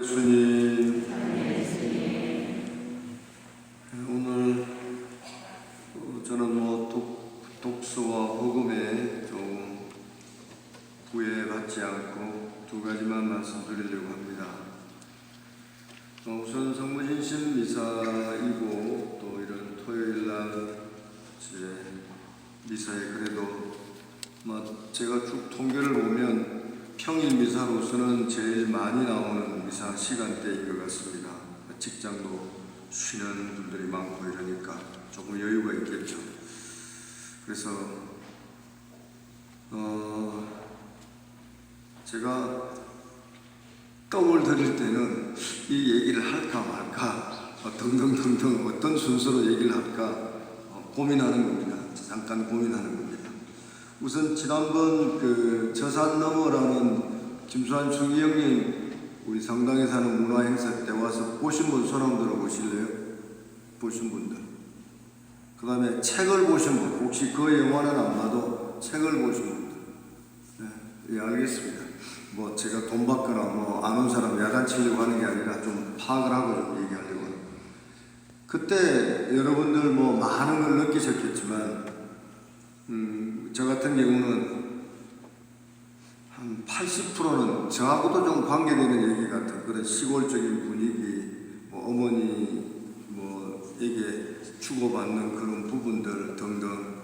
예수님 오늘 어, 저는 뭐 독, 독서와 복음에 좀 구애받지 않고 두 가지만 말씀드리려고 합니다. 어, 우선 성무진심 미사이고 또 이런 토요일 날 이제 미사에 그래도 뭐 제가 쭉 통계를 보면 평일 미사로서는 제일 많이 나오는 미사 시간대인 것 같습니다. 직장도 쉬는 분들이 많고 이러니까 조금 여유가 있겠죠. 그래서 어 제가 떡을 드릴 때는 이 얘기를 할까 말까 어, 등등등등 어떤 순서로 얘기를 할까 어, 고민하는 겁니다. 잠깐 고민하는 겁니다. 우선 지난번 그 저산 너머라는 김수환 추기형님 우리 성당에 사는 문화 행사 때 와서 보신 분 손 한번 들어 보실래요? 보신 분들. 그 다음에 책을 보신 분 혹시 그 영화는 안 봐도 책을 보신 분들. 네, 예, 알겠습니다. 뭐 제가 돈 받거나 뭐 아는 사람 야단 치려고 하는 게 아니라 좀 파악을 하고 좀 얘기하려고. 그때 여러분들 뭐 많은 걸 느끼셨겠지만 음, 저 같은 경우는 한 80%는 저하고도 좀 관계되는 얘기 같은 그런 시골적인 분위기, 뭐 어머니 뭐에게 주고받는 그런 부분들 등등.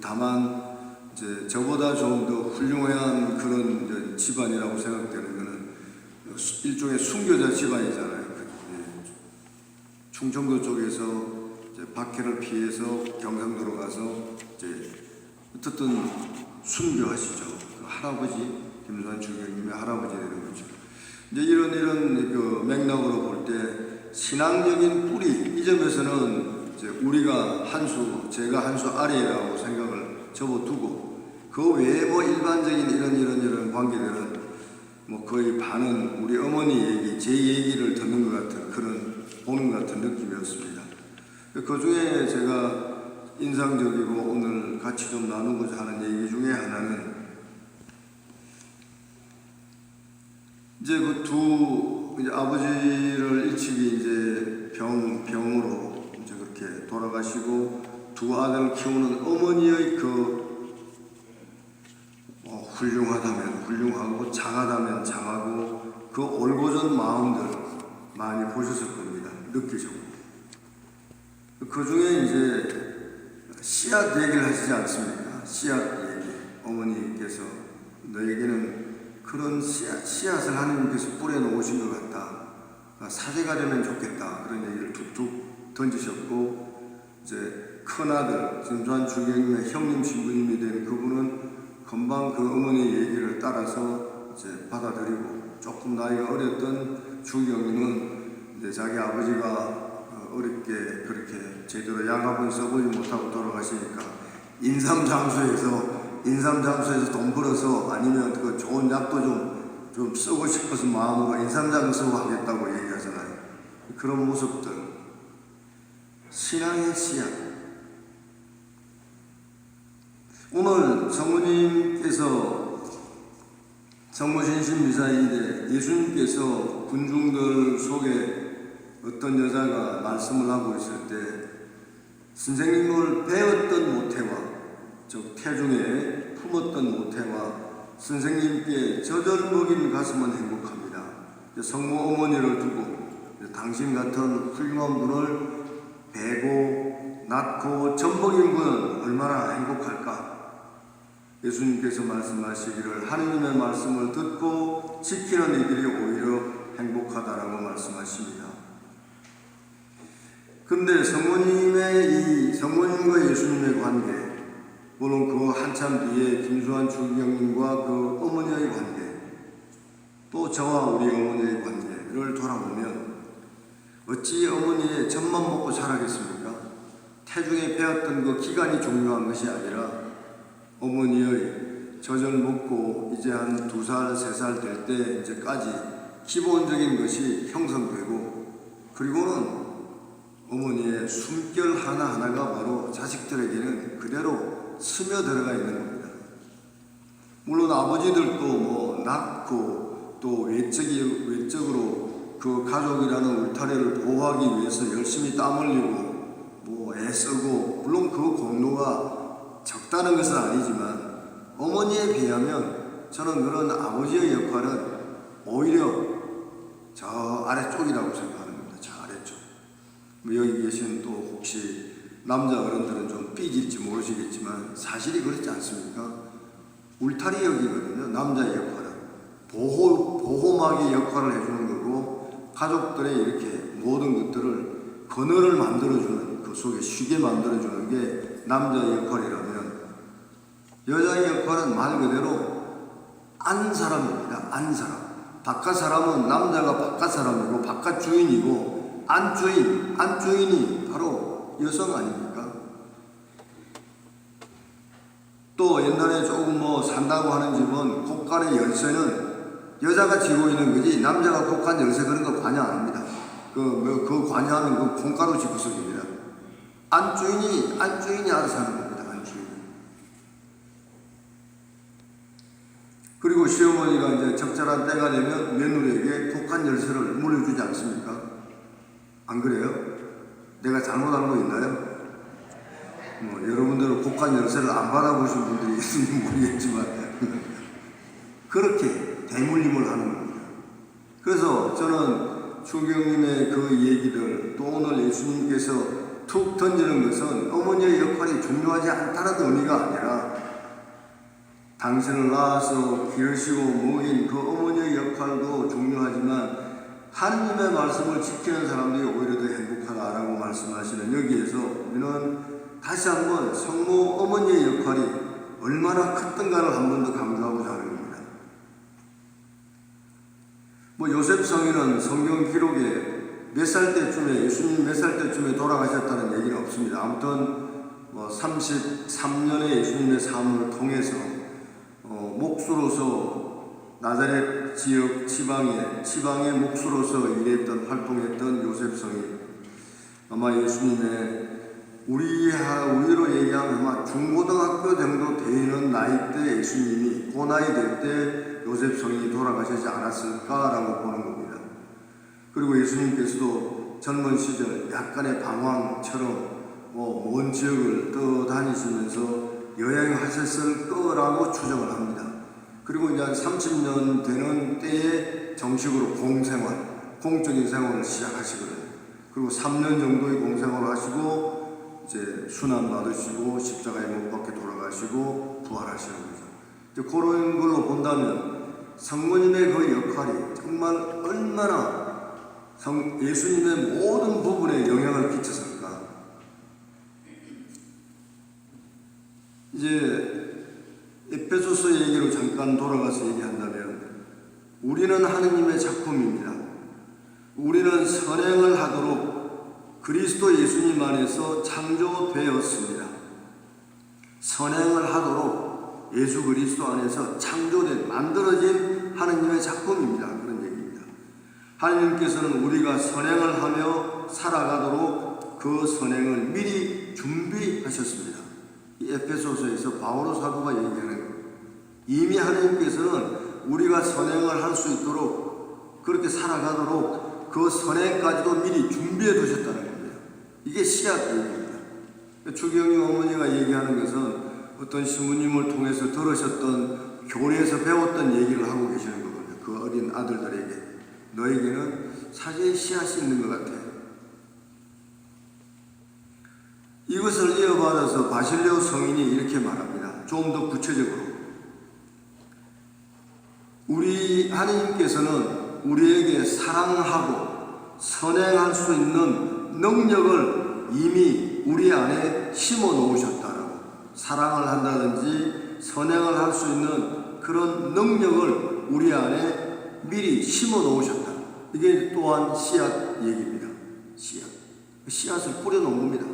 다만 이제 저보다 좀 더 훌륭한 그런 집안이라고 생각되는 거는 일종의 순교자 집안이잖아요. 그, 예. 충청도 쪽에서 박해를 피해서 경상도로 가서 이제 어쨌든 순교하시죠. 그 할아버지 김수환 주교님의 할아버지 되는 거죠. 이제 이런 이런 그 맥락으로 볼 때 신앙적인 뿌리 이 점에서는 이제 우리가 한 수, 제가 한 수 아래라고 생각을 접어두고 그 외에 뭐 일반적인 이런 이런 이런 관계들은 뭐 거의 반은 우리 어머니 얘기, 제 얘기를 듣는 것 같은 그런 보는 것 같은 느낌이었습니다. 그 중에 제가 인상적이고 오늘 같이 좀 나누고자 하는 얘기 중에 하나는 이제 그두 아버지를 일찍이 이제 병 병으로 이제 그렇게 돌아가시고 두 아들을 키우는 어머니의 그 어, 훌륭하다면 훌륭하고 장하다면 장하고 그 올고전 마음들 많이 보셨을 겁니다. 느끼셨고 그 중에 이제 씨앗 얘기를 하시지 않습니까? 씨앗 얘기. 어머니께서 너에게는 그런 씨앗, 씨앗을 하나님께서 뿌려놓으신 것 같다. 아, 사제가 되면 좋겠다. 그런 얘기를 툭툭 던지셨고, 이제 큰아들, 김수환 주경님의 형님 신부님이 된 그분은 금방 그 어머니 얘기를 따라서 이제 받아들이고, 조금 나이가 어렸던 주경님은 이제 자기 아버지가 어, 어렵게 그렇게 제대로 양압을 써보지 못하고 돌아가시니까 인삼장소에서 인삼장소에서 돈 벌어서 아니면 그 좋은 약도 좀, 좀 쓰고 싶어서 마음으로 인삼장소 하겠다고 얘기하잖아요. 그런 모습들. 신앙의 씨앗. 오늘 성모님께서 성모신신 미사일에 예수님께서 군중들 속에 어떤 여자가 말씀을 하고 있을 때 선생님을 배웠던 모태와 즉 태중에 품었던 모태와 선생님께 젖을 먹인 가슴은 행복합니다. 성모 어머니를 두고 당신 같은 훌륭한 분을 배고 낳고 젖먹인 분은 얼마나 행복할까? 예수님께서 말씀하시기를 하느님의 말씀을 듣고 지키는 이들이 오히려 행복하다라고 말씀하십니다. 근데 성모님의 이 성모님과 예수님의 관계, 물론 그 한참 뒤에 김수환 주경님과 그 어머니의 관계, 또 저와 우리 어머니의 관계를 돌아보면 어찌 어머니의 젖만 먹고 자라겠습니까? 태중에 배웠던 그 기간이 중요한 것이 아니라 어머니의 젖을 먹고 이제 한 두 살, 세 살 될 때 이제까지 기본적인 것이 형성되고 그리고는 어머니의 숨결 하나하나가 바로 자식들에게는 그대로 스며들어가 있는 겁니다. 물론 아버지들도 뭐 낳고 또 외적이, 외적으로 그 가족이라는 울타리를 보호하기 위해서 열심히 땀 흘리고 뭐 애쓰고 물론 그 공로가 적다는 것은 아니지만 어머니에 비하면 저는 그런 아버지의 역할은 오히려 저 아래쪽이라고 생각하는 겁니다. 저 아래쪽. 뭐 여기 계신 또 혹시 남자 어른들은 좀 삐질지 모르시겠지만 사실이 그렇지 않습니까? 울타리 역이거든요. 남자의 역할은 보호 보호막의 역할을 해주는 거고 가족들의 이렇게 모든 것들을 그늘을 만들어주는 그 속에 쉬게 만들어주는 게 남자의 역할이라면 여자의 역할은 말 그대로 안 사람입니다. 안 사람. 바깥 사람은 남자가 바깥 사람이고 바깥 주인이고 안 주인, 안 주인이 바로 여성 아닙니까? 또 옛날에 조금 뭐 산다고 하는 집은 곳간의 열쇠는 여자가 쥐고 있는 거지 남자가 곳간 열쇠 그런 거 관여 안 합니다. 그, 뭐, 그 관여하는 그 콩가루 집구석입니다. 안 주인이, 안 주인이 알아서 하는 겁니다. 안 주인이. 그리고 시어머니가 이제 적절한 때가 되면 며느리에게 곡간 열쇠를 물려주지 않습니까? 안 그래요? 내가 잘못 알고 있나요? 뭐 여러분들은 곡간 열쇠를 안 받아보신 분들이 있는지 모르겠지만 그렇게 대물림을 하는 겁니다. 그래서 저는 추경님의 그 얘기를 또 오늘 예수님께서 툭 던지는 것은 어머니의 역할이 중요하지 않다는 의미가 아니라 당신을 낳아서 기르시고 먹인 그 어머니의 역할도 중요하지만 하느님의 말씀을 지키는 사람들이 오히려 더 행복하다 라고 말씀하시는 여기에서 우리는 다시 한번 성모 어머니의 역할이 얼마나 컸던가를 한 번 더 강조하고자 하는 겁니다. 뭐 요셉 성인은 성경 기록에 몇 살 때쯤에 예수님 몇 살 때쯤에 돌아가셨다는 얘기는 없습니다. 아무튼 뭐 33년의 예수님의 삶을 통해서 어, 목수로서 나자렛 지역 지방에 지방의 목수로서 일했던 활동했던 요셉 성인 아마 예수님의 우리 우리로 얘기하면 아마 중고등학교 정도 되는 나이 때 예수님이 그 나이 될 때 요셉 성인이 돌아가시지 않았을까라고 보는 겁니다. 그리고 예수님께서도 젊은 시절 약간의 방황처럼 뭐 먼 지역을 떠다니시면서 여행하셨을 거라고 추정을 합니다. 그리고 이제 30년 되는 때에 정식으로 공생활, 공적인 생활을 시작하시거든요. 그리고 3년 정도의 공생활을 하시고 이제 순환 받으시고 십자가에 못 박혀 돌아가시고 부활하시는 거죠. 이제 그런 걸로 본다면 성모님의 그 역할이 정말 얼마나 성, 예수님의 모든 부분에 영향을 끼쳤을까. 이제 에페소서 얘기로 잠깐 돌아가서 얘기한다면 우리는 하느님의 작품입니다. 우리는 선행을 하도록 그리스도 예수님 안에서 창조되었습니다. 선행을 하도록 예수 그리스도 안에서 창조된 만들어진 하느님의 작품입니다. 그런 얘기입니다. 하느님께서는 우리가 선행을 하며 살아가도록 그 선행을 미리 준비하셨습니다. 이 에페소서에서 바오로 사도가 얘기하는. 이미 하나님께서는 우리가 선행을 할 수 있도록 그렇게 살아가도록 그 선행까지도 미리 준비해 두셨다는 겁니다. 이게 얘기입니다. 주경이 어머니가 얘기하는 것은 어떤 신부님을 통해서 들으셨던 교리에서 배웠던 얘기를 하고 계시는 거거든요. 그 어린 아들들에게 너에게는 사제의 씨앗이 있는 것 같아. 이것을 이어받아서 바실레오 성인이 이렇게 말합니다. 좀 더 구체적으로. 우리 하나님께서는 우리에게 사랑하고 선행할 수 있는 능력을 이미 우리 안에 심어 놓으셨다라고. 사랑을 한다든지 선행을 할 수 있는 그런 능력을 우리 안에 미리 심어 놓으셨다. 이게 또한 씨앗 얘기입니다. 씨앗. 씨앗을 뿌려 놓은 겁니다.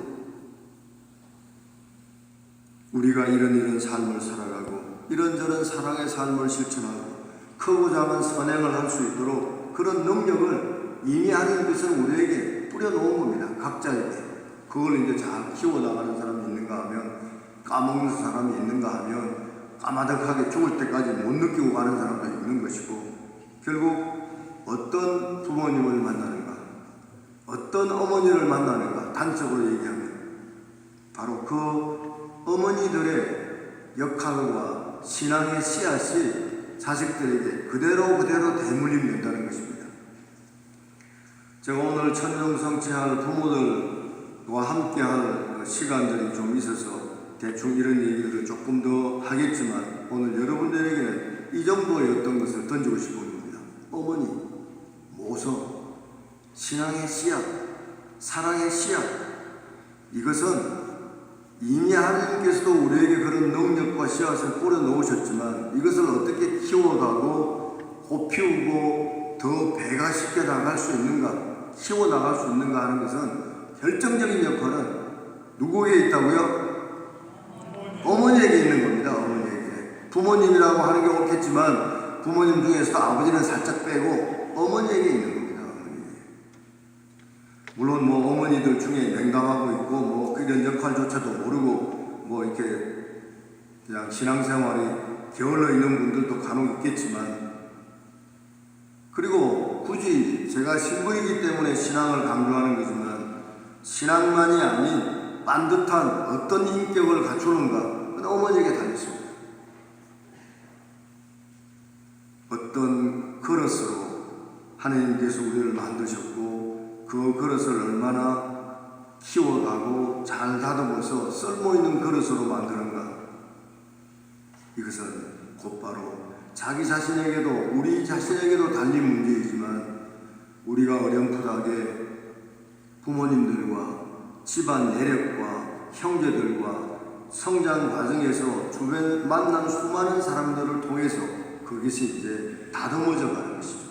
우리가 이런 이런 삶을 살아가고 이런저런 사랑의 삶을 실천하고 크고 작은 선행을 할 수 있도록 그런 능력을 이미 하나님께서는 우리에게 뿌려놓은 겁니다. 각자에게. 그걸 이제 잘 키워나가는 사람이 있는가 하면 까먹는 사람이 있는가 하면 까마득하게 죽을 때까지 못 느끼고 가는 사람도 있는 것이고 결국 어떤 부모님을 만나는가, 어떤 어머니를 만나는가 단적으로 얘기하면 바로 그 어머니들의 역할과 신앙의 씨앗이 자식들에게 그대로 그대로 대물림된다는 것입니다. 제가 오늘 천정 성취할 부모들과 함께할 시간들이 좀 있어서 대충 이런 얘기들을 조금 더 하겠지만 오늘 여러분들에게는 이 정도의 어떤 것을 던지고 싶은 겁니다. 어머니, 모성, 신앙의 씨앗, 사랑의 씨앗 이것은 이미 하나님께서도 우리에게 그런 능력과 씨앗을 뿌려 놓으셨지만 이것을 어떻게 키워가고 꽃피우고 더 배가 쉽게 나갈 수 있는가 키워 나갈 수 있는가 하는 것은 결정적인 역할은 누구에게 있다고요? 어머니에게 있는 겁니다. 어머니에게 부모님이라고 하는 게 옳겠지만 부모님 중에서도 아버지는 살짝 빼고 어머니에게 있는 겁니다. 어머니에게. 물론 뭐 어머니들 중에 냉담하고 있고 뭐 이런 역할조차도 모르고 뭐 이렇게 그냥 신앙생활이 게을러 있는 분들도 간혹 있겠지만 그리고 굳이 제가 신부이기 때문에 신앙을 강조하는 거지만 신앙만이 아닌 반듯한 어떤 인격을 갖추는가 어머니에게 달렸습니다. 어떤 그릇으로 하나님께서 우리를 만드셨고 그 그릇을 얼마나 키워가고 잘 다듬어서 쓸모 있는 그릇으로 만드는가 이것은 곧바로 자기 자신에게도 우리 자신에게도 달린 문제이지만 우리가 어렴풋하게 부모님들과 집안 내력과 형제들과 성장 과정에서 주변 만난 수많은 사람들을 통해서 그것이 이제 다듬어져 가는 것이죠.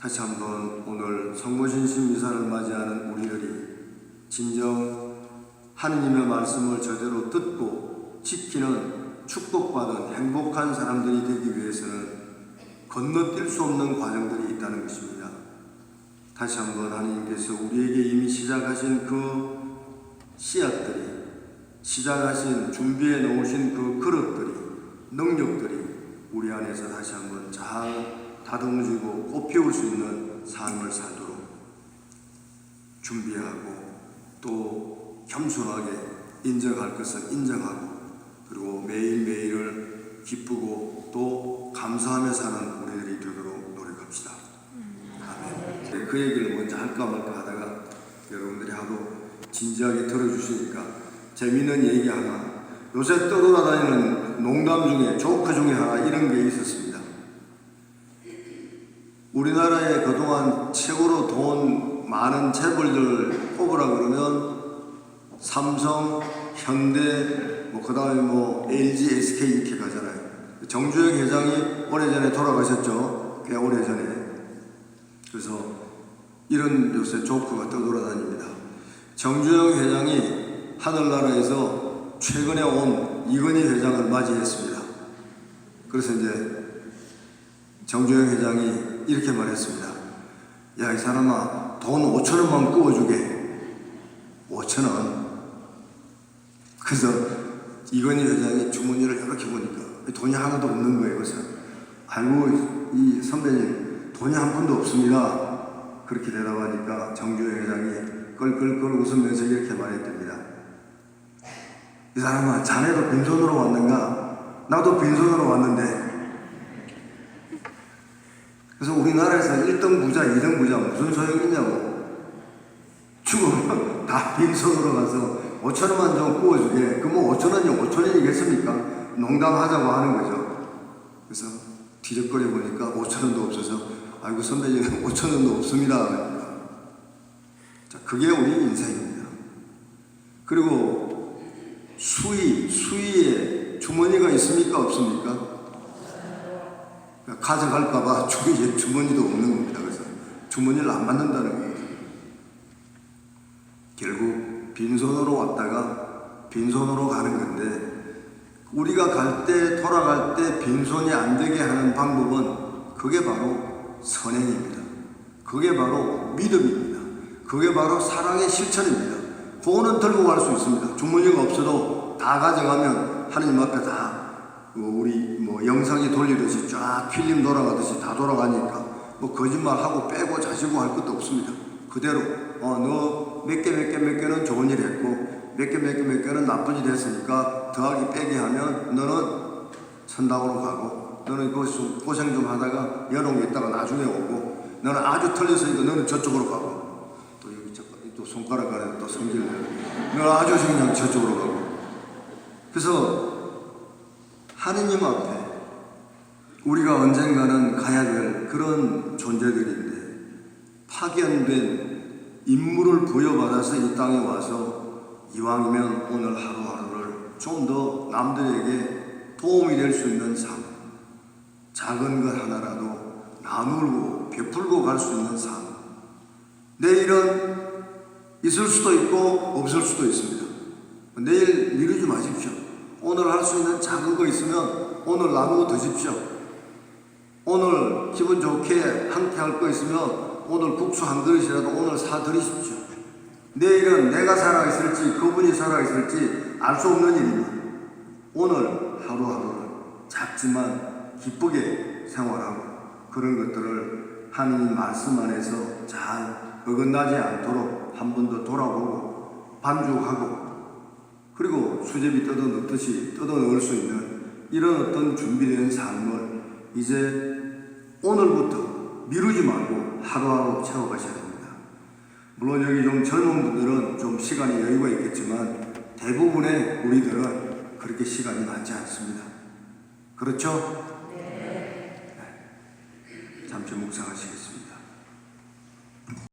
다시 한번 오늘 성모신신 미사를 맞이하는 우리들이 진정 하느님의 말씀을 제대로 듣고 지키는 축복받은 행복한 사람들이 되기 위해서는 건너뛸 수 없는 과정들이 있다는 것입니다. 다시 한번 하나님께서 우리에게 이미 시작하신 그 씨앗들이 시작하신 준비해 놓으신 그 그릇들이 능력들이 우리 안에서 다시 한번 잘 다듬어지고 꽃피울 수 있는 삶을 살도록 준비하고 또 겸손하게 인정할 것은 인정하고 그리고 매일매일을 기쁘고 또 감사하며 사는 우리들이 되도록 노력합시다. 아멘. 네, 그 얘기를 먼저 할까 말까 하다가 여러분들이 하도 진지하게 들어주시니까 재미있는 얘기 하나 요새 떠돌아다니는 농담 중에 조크 중에 하나 이런 게 있었습니다. 우리나라에 그동안 최고로 돈 많은 재벌들 뽑으라 그러면 삼성, 현대, 뭐 그 다음에 뭐 LG, SK 이렇게 가잖아요. 정주영 회장이 오래전에 돌아가셨죠. 꽤 오래전에. 그래서 이런 요새 조크가 떠돌아다닙니다. 정주영 회장이 하늘나라에서 최근에 온 이건희 회장을 맞이했습니다. 그래서 이제 정주영 회장이 이렇게 말했습니다. 야, 이 사람아, 돈 5천 원만 구워주게. 5천 원. 그래서 이건희 회장이 주머니를 이렇게 보니까 돈이 하나도 없는 거예요. 그래서 아이고, 이 선배님, 돈이 한 푼도 없습니다. 그렇게 대답하니까 정주영 회장이 껄껄껄 웃으면서 이렇게 말했답니다. 이 사람아, 자네도 빈손으로 왔는가? 나도 빈손으로 왔는데 그래서 우리나라에서 1등 부자, 2등 부자 무슨 소용이 있냐고. 죽으면 다 빈손으로 가서 5천 원만 좀 구워주게. 그럼 5천 원이 5천 원이겠습니까? 농담하자고 하는 거죠. 그래서 뒤적거려 보니까 5천 원도 없어서 아이고 선배님 5천 원도 없습니다. 자, 그게 우리 인생입니다. 그리고 수위, 수위에 주머니가 있습니까? 없습니까? 가져갈까봐 주위에 주머니도 없는 겁니다. 그래서 주머니를 안 받는다는 겁니다. 결국 빈손으로 왔다가 빈손으로 가는 건데 우리가 갈 때 돌아갈 때 빈손이 안 되게 하는 방법은 그게 바로 선행입니다. 그게 바로 믿음입니다. 그게 바로 사랑의 실천입니다. 그거는 들고 갈 수 있습니다. 주머니가 없어도 다 가져가면 하나님 앞에 다 뭐 우리 뭐 영상이 돌리듯이 쫙 필름 돌아가듯이 다 돌아가니까 뭐 거짓말하고 빼고 자시고 할 것도 없습니다. 그대로 어 너 몇 개 몇 개 몇 개는 좋은 일 했고 몇 개 몇 개 몇 개는 나쁜 일 했으니까 더하기 빼기 하면 너는 천당으로 가고 너는 거기서 고생 좀 하다가 여름 있다가 나중에 오고 너는 아주 틀렸으니까 너는 저쪽으로 가고. 또 여기 저- 또 손가락 안에 또 성질 내고. 너는 아주 그냥 저쪽으로 가고. 그래서 하느님 앞에 우리가 언젠가는 가야 될 그런 존재들인데 파견된 임무를 부여받아서 이 땅에 와서 이왕이면 오늘 하루하루를 좀 더 남들에게 도움이 될 수 있는 삶, 작은 것 하나라도 나누고 베풀고 갈 수 있는 삶. 내일은 있을 수도 있고 없을 수도 있습니다. 내일 미루지 마십시오. 오늘 할 수 있는 작은 거 있으면 오늘 나누어 드십시오. 오늘 기분 좋게 한테 할 거 있으면 오늘 국수 한 그릇이라도 오늘 사 드리십시오. 내일은 내가 살아있을지 그분이 살아있을지 알 수 없는 일이니 오늘 하루하루를 작지만 기쁘게 생활하고 그런 것들을 하나님 말씀 안에서 잘 어긋나지 않도록 한 번 더 돌아보고 반죽하고 그리고 수제비 뜯어 넣듯이 뜯어 넣을 수 있는 이런 어떤 준비된 삶을 이제 오늘부터 미루지 말고 하루하루 채워가셔야 됩니다. 물론 여기 좀 젊은 분들은 좀 시간이 여유가 있겠지만 대부분의 우리들은 그렇게 시간이 많지 않습니다. 그렇죠? 네. 잠시 묵상하시겠습니다.